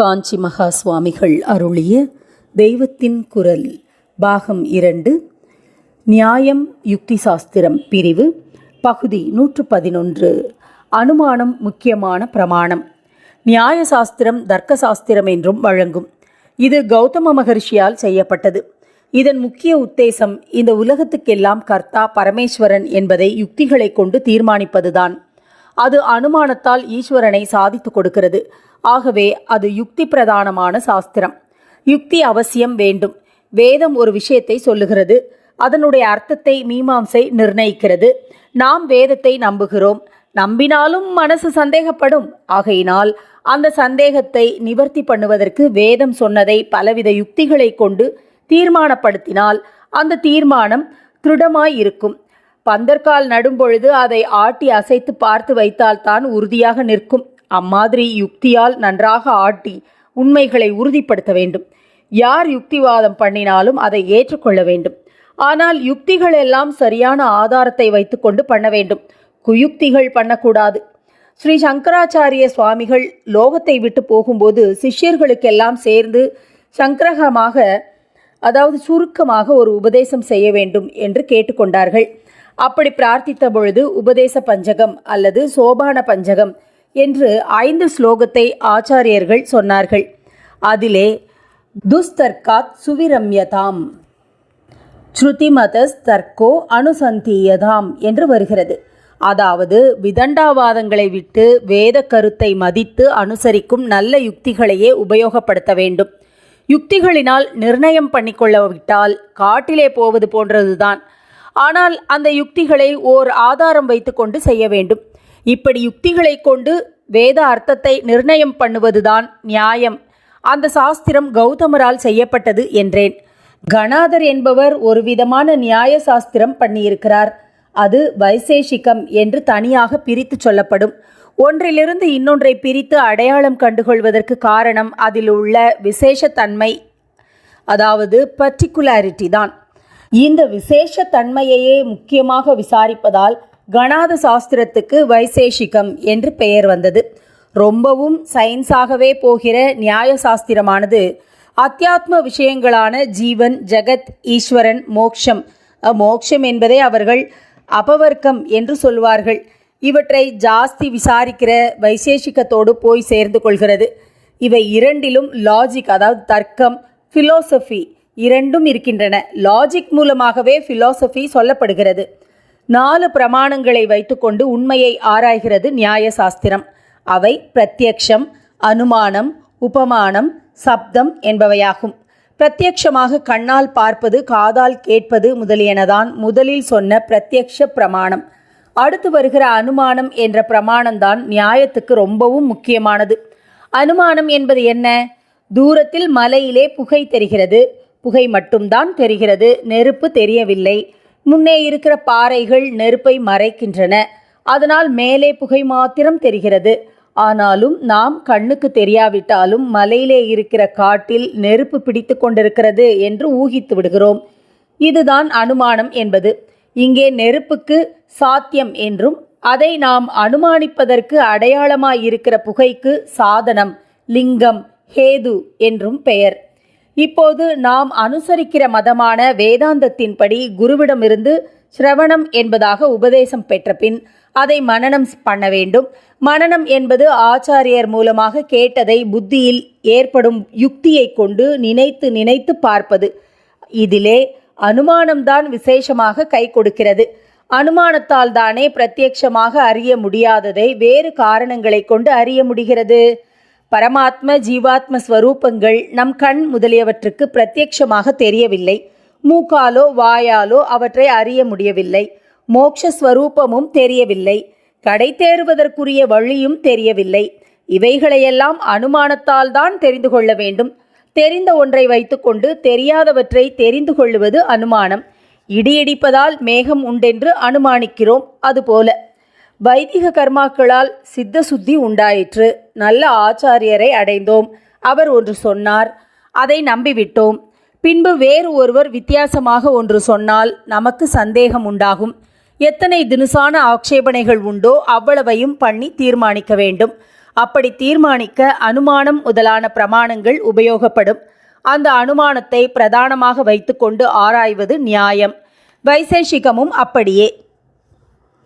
காஞ்சி மகா சுவாமிகள் அருளிய தெய்வத்தின் குரல் பாகம் இரண்டு நியாயம் யுக்தி சாஸ்திரம் பிரிவு பகுதி நூற்று பதினொன்று அனுமானம் முக்கியமான பிரமாணம். நியாய சாஸ்திரம் தர்க்க சாஸ்திரம் என்றும் வழங்கும். இது கௌதம மகர்ஷியால் செய்யப்பட்டது. இதன் முக்கிய உத்தேசம் இந்த உலகத்துக்கெல்லாம் கர்த்தா பரமேஸ்வரன் என்பதை யுக்திகளை கொண்டு தீர்மானிப்பதுதான். அது அனுமானத்தால் ஈஸ்வரனை சாதித்து கொடுக்கிறது. ஆகவே அது யுக்தி பிரதானமான சாஸ்திரம். யுக்தி அவசியம் வேண்டும். வேதம் ஒரு விஷயத்தை சொல்லுகிறது. அதனுடைய அர்த்தத்தை மீமாம்சை நிர்ணயிக்கிறது. நாம் வேதத்தை நம்புகிறோம். நம்பினாலும் மனசு சந்தேகப்படும். ஆகையினால் அந்த சந்தேகத்தை நிவர்த்தி பண்ணுவதற்கு வேதம் சொன்னதை பலவித யுக்திகளை கொண்டு தீர்மானப்படுத்தினால் அந்த தீர்மானம் திருடமாய் இருக்கும். பந்தர்கால் நடும்பொழுது அதை ஆட்டி அசைத்து பார்த்து வைத்தால்தான் உறுதியாக நிற்கும். அம்மாதிரி யுக்தியால் நன்றாக ஆட்டி உண்மைகளை உறுதிப்படுத்த வேண்டும். யார் யுக்திவாதம் பண்ணினாலும் அதை ஏற்றுக்கொள்ள வேண்டும். ஆனால் யுக்திகள் எல்லாம் சரியான ஆதாரத்தை வைத்துக்கொண்டு பண்ண வேண்டும். குயுக்திகள் பண்ணக்கூடாது. ஸ்ரீ சங்கராச்சாரிய சுவாமிகள் லோகத்தை விட்டு போகும்போது சிஷ்யர்களுக்கெல்லாம் சேர்ந்து சங்கிரகமாக அதாவது சுருக்கமாக ஒரு உபதேசம் செய்ய வேண்டும் என்று கேட்டுக்கொண்டார்கள். அப்படி பிரார்த்தித்த பொழுது உபதேச பஞ்சகம் அல்லது சோபான பஞ்சகம் என்று ஐந்து ஸ்லோகத்தை ஆச்சாரியர்கள் சொன்னார்கள். அதிலே துஸ்தர்காத் சுவிரம்யதாம் ஸ்ருதிமதஸ் தர்க்கோ அனுசந்தீயதாம் என்று வருகிறது. அதாவது விதண்டாவாதங்களை விட்டு வேத கருத்தை மதித்து அனுசரிக்கும் நல்ல யுக்திகளையே உபயோகப்படுத்த வேண்டும். யுக்திகளினால் நிர்ணயம் பண்ணிக்கொள்ளவிட்டால் காட்டிலே போவது போன்றதுதான். ஆனால் அந்த யுக்திகளை ஓர் ஆதாரம் வைத்துக்கொண்டு செய்ய வேண்டும். இப்படி யுக்திகளை கொண்டு வேத அர்த்தத்தை நிர்ணயம் பண்ணுவதுதான் நியாயம். அந்த சாஸ்திரம் கௌதமரால் செய்யப்பட்டது என்றேன். கணாதர் என்பவர் ஒரு விதமான நியாய சாஸ்திரம் பண்ணியிருக்கிறார். அது வைசேஷிகம் என்று தனியாக பிரித்து சொல்லப்படும். ஒன்றிலிருந்து இன்னொன்றை பிரித்து அடையாளம் கண்டுகொள்வதற்கு காரணம் அதில் உள்ள விசேஷத்தன்மை அதாவது பர்டிகுலாரிட்டி தான். இந்த விசேஷ தன்மையையே முக்கியமாக விசாரிப்பதால் கணாத சாஸ்திரத்துக்கு வைசேஷிகம் என்று பெயர் வந்தது. ரொம்பவும் சயின்ஸாகவே போகிற நியாய சாஸ்திரமானது. அத்தியாத்ம விஷயங்களான ஜீவன் ஜெகத் ஈஸ்வரன் மோக்ஷம். மோக்ஷம் என்பதை அவர்கள் அபவர்க்கம் என்று சொல்வார்கள். இவற்றை ஜாஸ்தி விசாரிக்கிற வைசேஷிகத்தோடு போய் சேர்ந்து கொள்கிறது. இவை இரண்டிலும் லாஜிக் அதாவது தர்க்கம் ஃபிலோசஃபி இரண்டும் இருக்கின்றன. லாஜிக் மூலமாகவே ஃபிலோசஃபி சொல்லப்படுகிறது. நாலு பிரமாணங்களை வைத்துக்கொண்டு உண்மையை ஆராய்கிறது நியாய சாஸ்திரம் அவை பிரத்யக்ஷம் அனுமானம் உபமானம் சப்தம் என்பவையாகும். பிரத்யக்ஷமாக கண்ணால் பார்ப்பது காதால் கேட்பது முதலியனதான் முதலில் சொன்ன பிரத்யக்ஷ பிரமாணம். அடுத்து வருகிற அனுமானம் என்ற பிரமாணம்தான் நியாயத்துக்கு ரொம்பவும் முக்கியமானது. அனுமானம் என்பது என்ன? தூரத்தில் மலையிலே புகை தெரிகிறது. புகை மட்டும்தான் தெரிகிறது. நெருப்பு தெரியவில்லை. முன்னே இருக்கிற பாறைகள் நெருப்பை மறைக்கின்றன. அதனால் மேலே புகை மாத்திரம் தெரிகிறது. ஆனாலும் நாம் கண்ணுக்கு தெரியாவிட்டாலும் மலையிலே இருக்கிற காட்டில் நெருப்பு பிடித்து கொண்டிருக்கிறது என்று ஊகித்து விடுகிறோம். இதுதான் அனுமானம் என்பது. இங்கே நெருப்புக்கு சாத்தியம் என்றும் அதை நாம் அனுமானிப்பதற்கு அடையாளமாயிருக்கிற புகைக்கு சாதனம் லிங்கம் ஹேது என்றும் பெயர். இப்போது நாம் அனுசரிக்கிற மதமான வேதாந்தத்தின்படி குருவிடமிருந்து சிரவணம் என்பதாக உபதேசம் பெற்ற பின் அதை மனனம் பண்ண வேண்டும். மனனம் என்பது ஆச்சாரியர் மூலமாக கேட்டதை புத்தியில் ஏற்படும் யுக்தியை கொண்டு நினைத்து நினைத்து பார்ப்பது. இதிலே அனுமானம்தான் விசேஷமாக கை கொடுக்கிறது. அனுமானத்தால் தானே பிரத்யட்சமாக அறிய முடியாததை வேறு காரணங்களை கொண்டு அறிய முடிகிறது? பரமாத்ம ஜீவாத்ம ஸ்வரூபங்கள் நம் கண் முதலியவற்றுக்கு பிரத்யட்சமாக தெரியவில்லை. மூக்காலோ வாயாலோ அவற்றை அறிய முடியவில்லை. மோக்ஷஸ்வரூபமும் தெரியவில்லை. கடை தேறுவதற்குரிய வழியும் தெரியவில்லை. இவைகளையெல்லாம் அனுமானத்தால் தான் தெரிந்து கொள்ள வேண்டும். தெரிந்த ஒன்றை வைத்துக்கொண்டு தெரியாதவற்றை தெரிந்து கொள்ளுவது அனுமானம். இடியடிப்பதால் மேகம் உண்டென்று அனுமானிக்கிறோம் அதுபோல. வைதிக கர்மாக்களால் சித்த சுத்தி உண்டாயிற்று. நல்ல ஆச்சாரியரை அடைந்தோம். அவர் ஒன்று சொன்னார் அதை நம்பிவிட்டோம். பின்பு வேறு ஒருவர் வித்தியாசமாக ஒன்று சொன்னால் நமக்கு சந்தேகம் உண்டாகும். எத்தனை தினுசான ஆக்ஷேபனைகள் உண்டோ அவ்வளவையும் பண்ணி தீர்மானிக்க வேண்டும். அப்படி தீர்மானிக்க அனுமானம் முதலான பிரமாணங்கள் உபயோகப்படும். அந்த அனுமானத்தை பிரதானமாக வைத்துக்கொண்டு ஆராய்வது நியாயம். வைசேஷிகமும் அப்படியே.